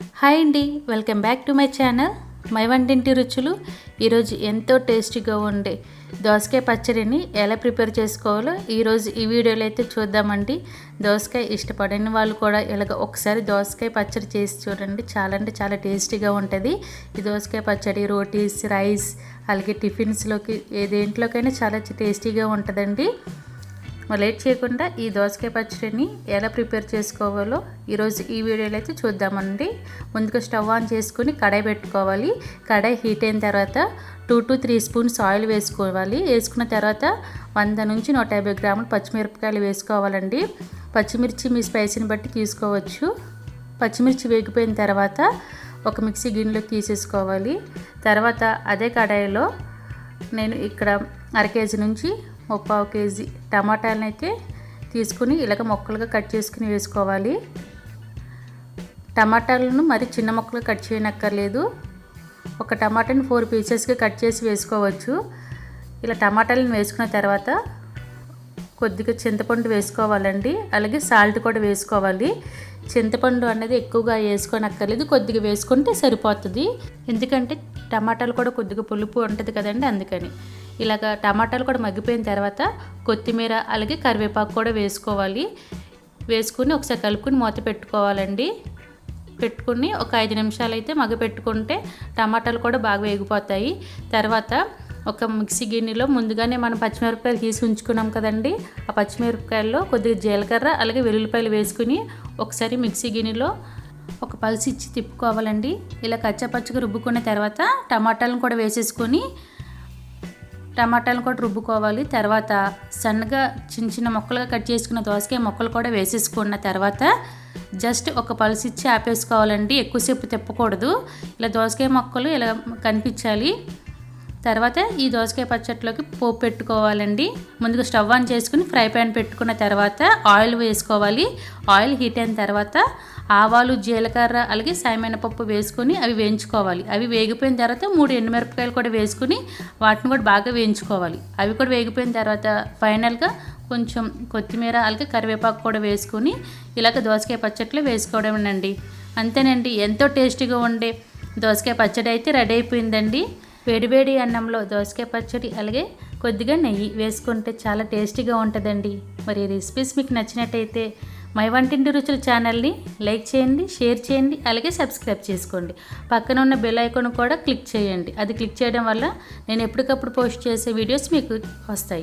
Hi అండి welcome back to my channel. My వంటింటి రుచులు ఈరోజు ఎంతో టేస్టీగా ఉండే దోసకాయ పచ్చడిని ఎలా ప్రిపేర్ చేసుకోవాలో ఈరోజు ఈ వీడియోలో అయితే చూద్దామండి. దోసకాయ ఇష్టపడని వాళ్ళు కూడా ఇలాగ ఒకసారి దోసకాయ పచ్చడి చేసి చూడండి. చాలా అంటే చాలా టేస్టీగా ఉంటుంది. ఈ దోసకాయ పచ్చడి రోటీస్ రైస్ అలాగే టిఫిన్స్లోకి ఏ దేంట్లోకైనా చాలా టేస్టీగా ఉంటుందండి. లేట్ చేయకుండా ఈ దోసకాయ పచ్చడిని ఎలా ప్రిపేర్ చేసుకోవాలో ఈరోజు ఈ వీడియోలో అయితే చూద్దామండి. ముందుగా స్టవ్ ఆన్ చేసుకుని కడాయి పెట్టుకోవాలి. కడాయి హీట్ అయిన తర్వాత two to three spoons oil వేసుకోవాలి. వేసుకున్న తర్వాత వంద నుంచి నూట యాభై గ్రాములు పచ్చిమిరపకాయలు వేసుకోవాలండి. పచ్చిమిర్చి మీ స్పైసీని బట్టి తీసుకోవచ్చు. పచ్చిమిర్చి వేగిపోయిన తర్వాత ఒక మిక్సీ గిన్నెలోకి తీసేసుకోవాలి. తర్వాత అదే కడాయిలో నేను ఇక్కడ అర కేజీ నుంచి ముప్పావు కేజీ టమాటాలను అయితే తీసుకుని ఇలాగ మొక్కలుగా కట్ చేసుకుని వేసుకోవాలి. టమాటాలను మరి చిన్న మొక్కలుగా కట్ చేయనక్కర్లేదు. ఒక టమాటాని ఫోర్ పీసెస్గా కట్ చేసి వేసుకోవచ్చు. ఇలా టమాటాలను వేసుకున్న తర్వాత కొద్దిగా చింతపండు వేసుకోవాలండి. అలాగే సాల్ట్ కూడా వేసుకోవాలి. చింతపండు అనేది ఎక్కువగా వేసుకోనక్కర్లేదు. కొద్దిగా వేసుకుంటే సరిపోతుంది. ఎందుకంటే టమాటాలు కూడా కొద్దిగా పులుపు ఉంటుంది కదండి అందుకని. ఇలాగ టమాటాలు కూడా మగ్గిపోయిన తర్వాత కొత్తిమీర అలాగే కరివేపాకు కూడా వేసుకోవాలి. వేసుకుని ఒకసారి కలుపుకుని మూత పెట్టుకోవాలండి. పెట్టుకుని ఒక ఐదు నిమిషాలు అయితే మగ్గ పెట్టుకుంటే టమాటాలు కూడా బాగా వేగిపోతాయి. తర్వాత ఒక మిక్సీ గిన్నెలో ముందుగానే మనం పచ్చిమిరపకాయలు తీసి ఉంచుకున్నాం కదండి. ఆ పచ్చిమిరపకాయల్లో కొద్దిగా జీలకర్ర అలాగే వెల్లుల్లిపాయలు వేసుకుని ఒకసారి మిక్సీ గిన్నెలో ఒక పల్స్ ఇచ్చి తిప్పుకోవాలండి. ఇలా కచ్చపచ్చగా రుబ్బుకున్న తర్వాత టమాటాలను కూడా వేసేసుకొని టమాటాలు కూడా రుబ్బుకోవాలి. తర్వాత సన్నగా చిన్న చిన్న ముక్కలుగా కట్ చేసుకున్న దోసకాయ ముక్కలు కూడా వేసేసుకున్న తర్వాత జస్ట్ ఒక పల్స్ ఇచ్చి ఆపేసుకోవాలండి. ఎక్కువసేపు తిప్పకూడదు. ఇలా దోసకాయ మొక్కలు ఇలా కనిపించాలి. తర్వాత ఈ దోసకాయ పచ్చట్లోకి పోపు పెట్టుకోవాలండి. ముందుగా స్టవ్ ఆన్ చేసుకుని ఫ్రై ప్యాన్ పెట్టుకున్న తర్వాత ఆయిల్ వేసుకోవాలి. ఆయిల్ హీట్ అయిన తర్వాత ఆవాలు జీలకర్ర అలాగే సాయమైన పప్పు వేసుకొని అవి వేయించుకోవాలి. అవి వేగిపోయిన తర్వాత మూడు ఎండుమిరపకాయలు కూడా వేసుకుని వాటిని కూడా బాగా వేయించుకోవాలి. అవి కూడా వేగిపోయిన తర్వాత ఫైనల్గా కొంచెం కొత్తిమీర అలాగే కరివేపాకు కూడా వేసుకొని ఇలాగ దోసకాయ పచ్చట్లో వేసుకోవడమేనండి. అంతేనండి. ఎంతో టేస్టీగా ఉండే దోసకాయ పచ్చడి అయితే రెడీ అయిపోయిందండి. వేడివేడి అన్నంలో దోసకాయ పచ్చడి అలాగే కొద్దిగా నెయ్యి వేసుకుంటే చాలా టేస్టీగా ఉంటుందండి. మరి రెసిపీస్ మీకు నచ్చినట్టయితే మై వంటింటి రుచుల ఛానల్ని లైక్ చేయండి షేర్ చేయండి అలాగే సబ్స్క్రైబ్ చేసుకోండి. పక్కన ఉన్న బెల్ ఐకాన్ కూడా క్లిక్ చేయండి. అది క్లిక్ చేయడం వల్ల నేను ఎప్పటికప్పుడు పోస్ట్ చేసే వీడియోస్ మీకు వస్తాయి.